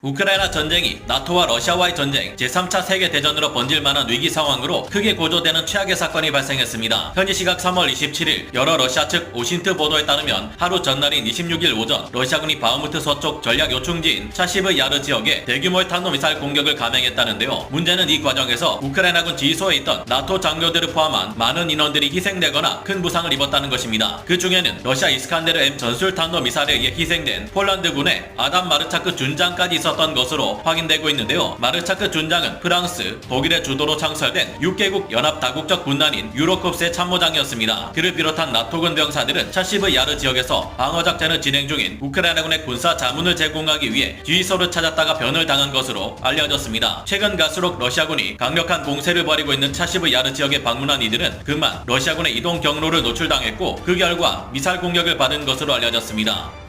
우크라이나 전쟁이 나토와 러시아와의 전쟁 제3차 세계대전으로 번질 만한 위기 상황으로 크게 고조되는 최악의 사건이 발생했습니다. 현지 시각 3월 27일 여러 러시아 측 오신트 보도에 따르면 하루 전날인 26일 오전 러시아군이 바흐무트 서쪽 전략 요충지인 차시브 야르 지역에 대규모의 탄도미사일 공격을 감행했다는데요. 문제는 이 과정에서 우크라이나군 지휘소에 있던 나토 장교들을 포함한 많은 인원들이 희생되거나 큰 부상을 입었다는 것입니다. 그 중에는 러시아 이스칸데르 M 전술 탄도 미사일에 의해 희생된 폴란드군의 아담 마르차크 준장까지 있었 던 것으로 확인되고 있는데요. 마르차크 준장은 프랑스, 독일의 주도로 창설된 6개국 연합 다국적 군단인 유로콥스의 참모장이었습니다. 그를 비롯한 나토군 병사들은 차시브 야르 지역에서 방어 작전을 진행 중인 우크라이나군의 군사 자문을 제공하기 위해 지휘소를 찾았다가 변을 당한 것으로 알려졌습니다. 최근 갈수록 러시아군이 강력한 공세를 벌이고 있는 차시브 야르 지역에 방문한 이들은 그만 러시아군의 이동 경로를 노출당했고 그 결과 미사일 공격을 받은 것으로 알려졌습니다.